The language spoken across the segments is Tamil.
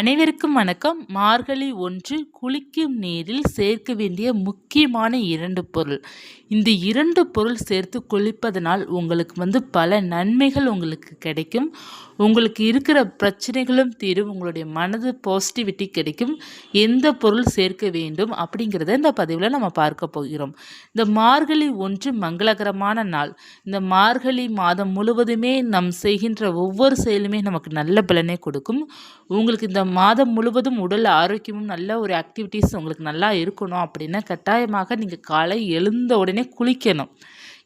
அனைவருக்கும் வணக்கம். மார்கழி ஒன்று குளிக்கும் நீரில் சேர்க்க வேண்டிய முக்கியமான இரண்டு பொருள். இந்த இரண்டு பொருள் சேர்த்து குளிப்பதனால் உங்களுக்கு வந்து பல நன்மைகள் உங்களுக்கு கிடைக்கும். உங்களுக்கு இருக்கிற பிரச்சனைகளும் தீரும். உங்களுடைய மனது பாசிட்டிவிட்டி கிடைக்கும். எந்த பொருள் சேர்க்க வேண்டும் அப்படிங்கிறத இந்த பதிவில் நம்ம பார்க்க போகிறோம். இந்த மார்கழி ஒன்று மங்களகரமான நாள். இந்த மார்கழி மாதம் முழுவதுமே நம் செய்கின்ற ஒவ்வொரு செயலுமே நமக்கு நல்ல பலனை கொடுக்கும். உங்களுக்கு இந்த மாதம் முழுவதும் உடல் ஆரோக்கியமும் நல்ல ஒரு ஆக்டிவிட்டீஸ் உங்களுக்கு நல்லா இருக்கணும் அப்படின்னா கட்டாயமாக நீங்கள் காலை எழுந்த உடனே குளிக்கணும்.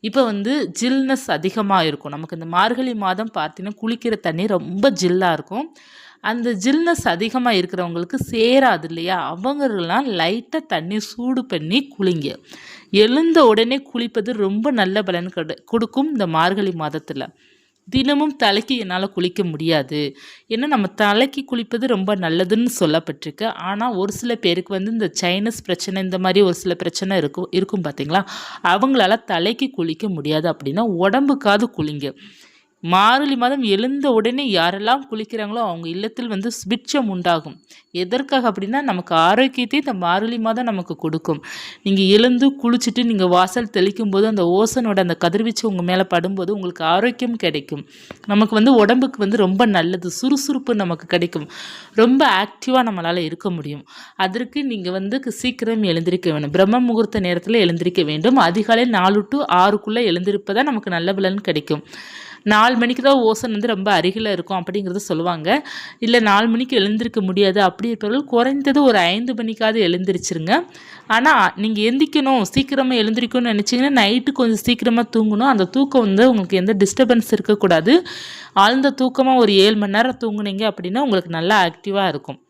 இப்போ வந்து ஜில்னஸ் அதிகமாக இருக்கும். நமக்கு இந்த மார்கழி மாதம் பார்த்தீங்கன்னா குளிக்கிற தண்ணி ரொம்ப ஜில்லாக இருக்கும். அந்த ஜில்னஸ் அதிகமாக இருக்கிறவங்களுக்கு சேராது இல்லையா? அவங்கெல்லாம் லைட்டாக தண்ணி சூடு பண்ணி குளிங்க. எழுந்த உடனே குளிப்பது ரொம்ப நல்ல பலன் கொடு கொடுக்கும் இந்த மார்கழி மாதத்தில். தினமும் தலைக்கு என்னால் குளிக்க முடியாது. ஏன்னா நம்ம தலைக்கு குளிப்பது ரொம்ப நல்லதுன்னு சொல்லப்பட்டிருக்கு. ஆனால் ஒரு சில பேருக்கு வந்து இந்த சைனஸ் பிரச்சனை இந்த மாதிரி ஒரு சில பிரச்சனை இருக்கும் இருக்கும் பார்த்தீங்களா அவங்களால தலைக்கு குளிக்க முடியாது அப்படின்னா உடம்புக்காவது குளிங்க. மார்கழி மாதம் எழுந்த உடனே யாரெல்லாம் குளிக்கிறாங்களோ அவங்க இல்லத்தில் வந்து ஸ்பிட்சம் உண்டாகும். எதற்காக அப்படின்னா நமக்கு ஆரோக்கியத்தை இந்த மார்கழி மாதம் நமக்கு கொடுக்கும். நீங்கள் எழுந்து குளிச்சுட்டு நீங்கள் வாசல் தெளிக்கும் போது அந்த ஓசனோட அந்த கதிர்வீச்சு உங்கள் மேலே படும்போது உங்களுக்கு ஆரோக்கியம் கிடைக்கும். நமக்கு வந்து உடம்புக்கு வந்து ரொம்ப நல்லது சுறுசுறுப்பு நமக்கு கிடைக்கும். ரொம்ப ஆக்டிவாக நம்மளால் இருக்க முடியும். அதற்கு நீங்கள் வந்து சீக்கிரம் எழுந்திருக்க வேண்டும். பிரம்ம முகூர்த்த நேரத்தில் எழுந்திருக்க வேண்டும். அதிகாலை நாலு டு ஆறுக்குள்ளே எழுந்திருப்பதான் நமக்கு நல்ல பலன் கிடைக்கும். நாலு மணிக்கு தான் ஓசன் வந்து ரொம்ப அருகில் இருக்கும் அப்படிங்கிறத சொல்லுவாங்க. இல்லை நாலு மணிக்கு எழுந்திருக்க முடியாது. அப்படி இருப்பவர்கள் குறைந்தது ஒரு ஐந்து மணிக்காவது எழுந்திரிச்சிருங்க. ஆனால் நீங்கள் எந்திக்கணும் சீக்கிரமாக எழுந்திரிக்கணும்னு நினச்சிங்கன்னா நைட்டு கொஞ்சம் சீக்கிரமாக தூங்கணும். அந்த தூக்கம் வந்து உங்களுக்கு எந்த டிஸ்டர்பன்ஸ் இருக்கக்கூடாது. ஆழ்ந்த தூக்கமாக ஒரு ஏழு மணி நேரம் தூங்குனீங்க அப்படின்னா உங்களுக்கு நல்லா ஆக்டிவாக இருக்கும்.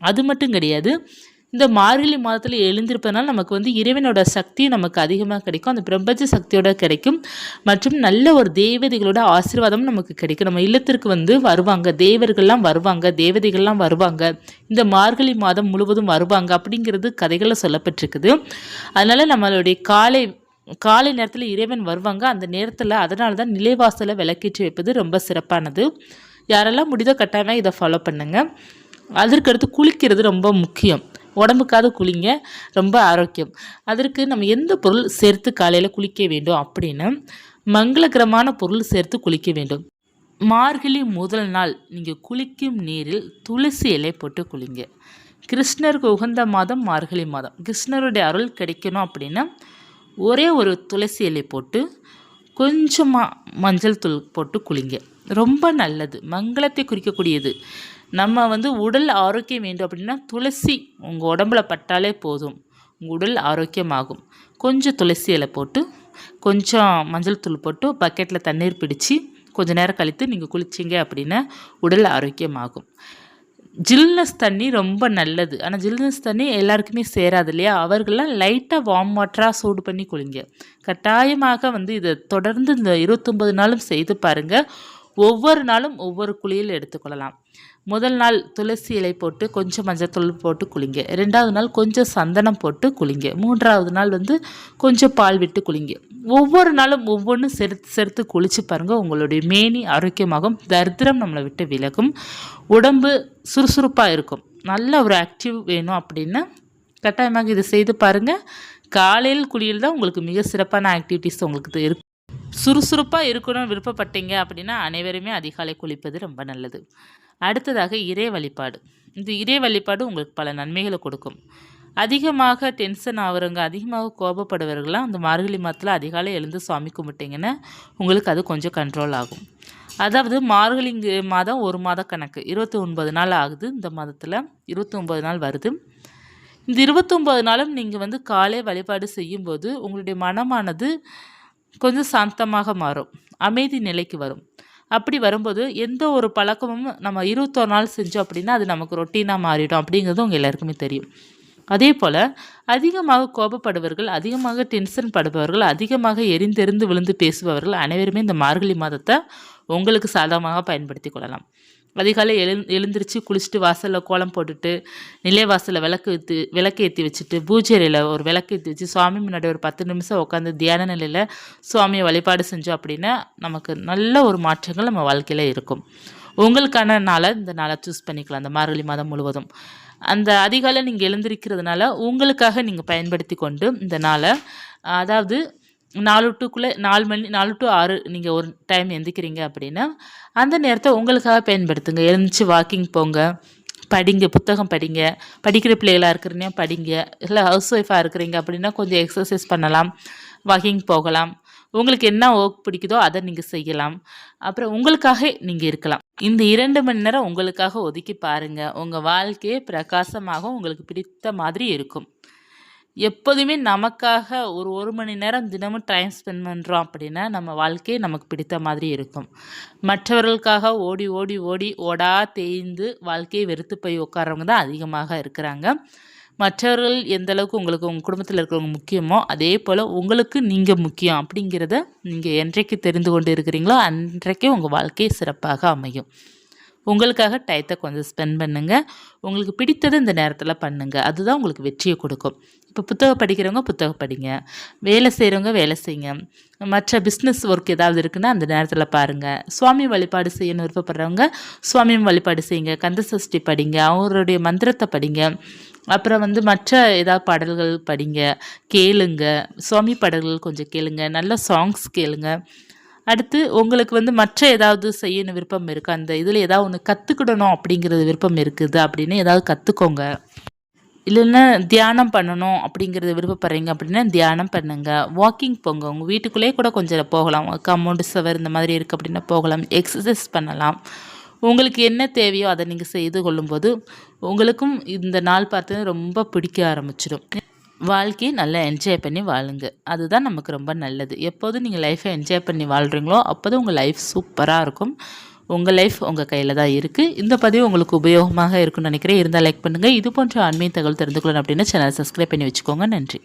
அது மட்டும் கிடையாது. இந்த மார்கழி மாதத்தில் எழுந்திருப்பதனால் நமக்கு வந்து இறைவனோட சக்தியும் நமக்கு அதிகமாக கிடைக்கும். அந்த பிரபஞ்ச சக்தியோட கிடைக்கும். மற்றும் நல்ல ஒரு தேவதைகளோட ஆசீர்வாதம் நமக்கு கிடைக்கும். நம்ம இல்லத்திற்கு வந்து வருவாங்க. தேவர்கள்லாம் வருவாங்க. தேவதைகள்லாம் வருவாங்க. இந்த மார்கழி மாதம் முழுவதும் வருவாங்க அப்படிங்கிறது கதைகளில் சொல்லப்பட்டிருக்குது. அதனால் நம்மளுடைய காலை காலை நேரத்தில் இறைவன் வருவாங்க. அந்த நேரத்தில் அதனால தான் நிலைவாசலை விளக்கேற்றி வைப்பது ரொம்ப சிறப்பானது. யாரெல்லாம் முடிதோ கட்டாயமாக இதை ஃபாலோ பண்ணுங்கள் அதற்கடுத்து குளிக்கிறது ரொம்ப முக்கியம். உடம்புக்காவது குளிங்க ரொம்ப ஆரோக்கியம். அதற்கு நம்ம எந்த பொருள் சேர்த்து காலையில் குளிக்க வேண்டும் அப்படின்னு மங்களகரமான பொருள் சேர்த்து குளிக்க வேண்டும். மார்கழி முதல் நாள் நீங்கள் குளிக்கும் நீரில் துளசி இலை போட்டு குளிங்க. கிருஷ்ணருக்கு உகந்த மாதம் மார்கழி மாதம். கிருஷ்ணருடைய அருள் கிடைக்கணும் அப்படின்னா ஒரே ஒரு துளசி இலை போட்டு கொஞ்சமாக மஞ்சள் தூள் போட்டு குளிங்க. ரொம்ப நல்லது. மங்களத்தை குறிக்கக்கூடியது. நம்ம வந்து உடல் ஆரோக்கியம் வேண்டும் அப்படின்னா துளசி உங்கள் உடம்புல பட்டாலே போதும். உங்கள் உடல் ஆரோக்கியமாகும். கொஞ்சம் துளசி இலை போட்டு கொஞ்சம் மஞ்சள் தூள் போட்டு பக்கெட்டில் தண்ணீர் பிடிச்சி கொஞ்ச நேரம் கழித்து நீங்கள் குளிச்சிங்க அப்படின்னா உடல் ஆரோக்கியமாகும். ஜில்னஸ் தண்ணி ரொம்ப நல்லது. ஆனால் ஜில்னஸ் தண்ணி எல்லாருக்குமே சேராது இல்லையா? அவர்கள்லாம் லைட்டாக வார்ம் வாட்டராக சூடு பண்ணி குளிங்க. கட்டாயமாக வந்து இதை தொடர்ந்து இந்த இருபத்தொம்பது நாளும் செய்து பாருங்கள் ஒவ்வொரு நாளும் ஒவ்வொரு குளியில் எடுத்துக்கொள்ளலாம். முதல் நாள் துளசி இலை போட்டு கொஞ்சம் மஞ்சத்தூள் போட்டு குளிங்க. ரெண்டாவது நாள் கொஞ்சம் சந்தனம் போட்டு குளிங்க. மூன்றாவது நாள் வந்து கொஞ்சம் பால் விட்டு குளிங்க. ஒவ்வொரு நாளும் ஒவ்வொன்றும் செருத்து செருத்து குளிச்சு பாருங்கள் உங்களுடைய மேனி ஆரோக்கியமாகும். தரித்திரம் நம்மளை விட்டு விலகும். உடம்பு சுறுசுறுப்பாக இருக்கும். நல்ல ஒரு ஆக்டிவ் வேணும் அப்படின்னா கட்டாயமாக இதை செய்து பாருங்கள் காலையில் குளியல் தான் உங்களுக்கு மிக சிறப்பான ஆக்டிவிட்டீஸ் உங்களுக்கு இருக்கும் சுறுசுறுப்பாக இருக்கணும்னு விருப்பப்பட்டீங்க அப்படின்னா அனைவருமே அதிகாலை குளிப்பது ரொம்ப நல்லது. அடுத்ததாக இறை வழிபாடு. இந்த இறை வழிபாடு உங்களுக்கு பல நன்மைகளை கொடுக்கும். அதிகமாக டென்ஷன் ஆகிறவங்க அதிகமாக கோபப்படுவர்கள்லாம் அந்த மார்கழி மாதத்தில் அதிகாலை எழுந்து சுவாமி கும்பிட்டிங்கன்னா உங்களுக்கு அது கொஞ்சம் கண்ட்ரோல் ஆகும். அதாவது மார்கழி மாதம் ஒரு மாத கணக்கு. இருபத்தி ஒன்பது நாள் ஆகுது இந்த மாதத்தில். இருபத்தி ஒன்பது நாள் வருது. இந்த இருபத்தொம்பது நாளும் நீங்கள் வந்து காலை வழிபாடு செய்யும்போது உங்களுடைய மனமானது கொஞ்சம் சாந்தமாக மாறும். அமைதி நிலைக்கு வரும். அப்படி வரும்போது எந்த ஒரு பழக்கமும் நம்ம இருபத்தொரு நாள் செஞ்சோம் அப்படின்னா அது நமக்கு ரொட்டீனாக மாறிடும் அப்படிங்கிறது உங்கள் எல்லாருக்குமே தெரியும். அதே போல் அதிகமாக கோபப்படுபவர்கள் அதிகமாக டென்ஷன் படுபவர்கள் அதிகமாக எரிந்தெறிந்து விழுந்து பேசுபவர்கள் அனைவருமே இந்த மார்கழி மாதத்தை உங்களுக்கு சாதகமாக பயன்படுத்தி கொள்ளலாம். அதிகாலை எழு எழுந்திரிச்சு குளிச்சுட்டு வாசலில் கோலம் போட்டுட்டு நிலை வாசலில் விளக்கு ஏற்றி விளக்கு ஏற்றி வச்சுட்டு பூஜையில் ஒரு விளக்கு ஏற்றி வச்சு சுவாமி முன்னாடி ஒரு பத்து நிமிஷம் உட்காந்து தியான நிலையில் சுவாமியை வழிபாடு செஞ்சோம் அப்படின்னா நமக்கு நல்ல ஒரு மாற்றங்கள் நம்ம வாழ்க்கையில் இருக்கும். உங்களுக்கான நாளை இந்த நாளை சூஸ் பண்ணிக்கலாம். அந்த மார்கழி மாதம் முழுவதும். அந்த அதிகாலை நீங்கள் எழுந்திருக்கிறதுனால உங்களுக்காக நீங்கள் பயன்படுத்தி கொண்டு இந்த நாளை அதாவது நாலு டூக்குள்ளே நாலு மணி நாலு டு ஆறு நீங்கள் ஒரு டைம் எந்திக்கிறீங்க அப்படின்னா அந்த நேரத்தை உங்களுக்காக பயன்படுத்துங்க. எழுந்துச்சு வாக்கிங் போங்க படிங்க புத்தகம் படிங்க படிக்கிற பிள்ளைகளாக இருக்கிறீங்க படிங்க இல்லை ஹவுஸ் ஒய்ஃபாக இருக்கிறீங்க அப்படின்னா கொஞ்சம் எக்ஸசைஸ் பண்ணலாம் வாக்கிங் போகலாம். உங்களுக்கு என்ன ஒர்க் பிடிக்குதோ அதை நீங்கள் செய்யலாம். அப்புறம் உங்களுக்காக நீங்கள் இருக்கலாம். இந்த இரண்டு மணி நேரம் உங்களுக்காக ஒதுக்கி பாருங்கள் உங்கள் வாழ்க்கையே பிரகாசமாக உங்களுக்கு பிடித்த மாதிரி இருக்கும். எப்போதுமே நமக்காக ஒரு ஒரு மணி நேரம் தினமும் டைம் ஸ்பெண்ட் பண்ணுறோம் அப்படின்னா நம்ம வாழ்க்கையை நமக்கு பிடித்த மாதிரி இருக்கும். மற்றவர்களுக்காக ஓடி ஓடி ஓடி ஓடா தேய்ந்து வாழ்க்கையை வெறுத்து போய் உட்காரவங்க தான் அதிகமாக இருக்கிறாங்க. மற்றவர்கள் எந்த அளவுக்கு உங்களுக்கு உங்கள் குடும்பத்தில் இருக்கிறவங்க முக்கியமோ அதே போல் உங்களுக்கு நீங்கள் முக்கியம் அப்படிங்கிறத நீங்கள் என்றைக்கு தெரிந்து கொண்டு இருக்கிறீங்களோ அன்றைக்கே உங்கள் வாழ்க்கை சிறப்பாக அமையும். உங்களுக்காக டயத்தை கொஞ்சம் ஸ்பெண்ட் பண்ணுங்கள் உங்களுக்கு பிடித்ததை இந்த நேரத்தில் பண்ணுங்கள் அதுதான் உங்களுக்கு வெற்றியை கொடுக்கும். இப்போ புத்தகம் படிக்கிறவங்க புத்தகம் படிங்க. வேலை செய்கிறவங்க வேலை செய்யுங்க. மற்ற பிஸ்னஸ் ஒர்க் ஏதாவது இருக்குன்னா அந்த நேரத்தில் பாருங்கள் சுவாமி வழிபாடு செய்யணும் விருப்பப்படுறவங்க சுவாமியும் வழிபாடு செய்யுங்க. கந்த சஷ்டி படிங்க. அவருடைய மந்திரத்தை படிங்க. அப்புறம் வந்து மற்ற ஏதாவது பாடல்கள் படிங்க. கேளுங்க. சுவாமி பாடல்கள் கொஞ்சம் கேளுங்க. நல்ல சாங்ஸ் கேளுங்க. அடுத்து உங்களுக்கு வந்து மற்ற ஏதாவது செய்யணும் விருப்பம் இருக்குது அந்த இதில் ஏதாவது ஒன்று கற்றுக்கிடணும் அப்படிங்கிறது விருப்பம் இருக்குது அப்படின்னு ஏதாவது கற்றுக்கோங்க இல்லைன்னா தியானம் பண்ணணும் அப்படிங்கிறத விருப்பப்படுறீங்க அப்படின்னா தியானம் பண்ணுங்கள் வாக்கிங் போங்க. உங்கள் வீட்டுக்குள்ளேயே கூட கொஞ்சம் போகலாம். கமௌண்ட் சவர் இந்த மாதிரி இருக்குது அப்படின்னா போகலாம். எக்ஸசைஸ் பண்ணலாம். உங்களுக்கு என்ன தேவையோ அதை நீங்கள் செய்து கொள்ளும்போது உங்களுக்கும் இந்த நாள் பார்த்து ரொம்ப பிடிக்க ஆரம்பிச்சிடும் வாழ்க்கையை நல்லா என்ஜாய் பண்ணி வாழுங்க. அதுதான் நமக்கு ரொம்ப நல்லது. எப்போதும் நீங்கள் லைஃப்பை என்ஜாய் பண்ணி வாழ்கிறீங்களோ அப்போதும் உங்கள் லைஃப் சூப்பராக இருக்கும். உங்கள் லைஃப் உங்கள் கையில் தான் இருக்குது இந்த பதிவு உங்களுக்கு உபயோகமாக இருக்கும்னு நினைக்கிறேன். இருந்தால் லைக் பண்ணுங்கள் இது போன்ற ஆன்மீக தகவல் தெரிந்து கொள்ளணும் அப்படின்னா சேனல் சப்ஸ்கிரைப் பண்ணி வச்சுக்கோங்க. நன்றி.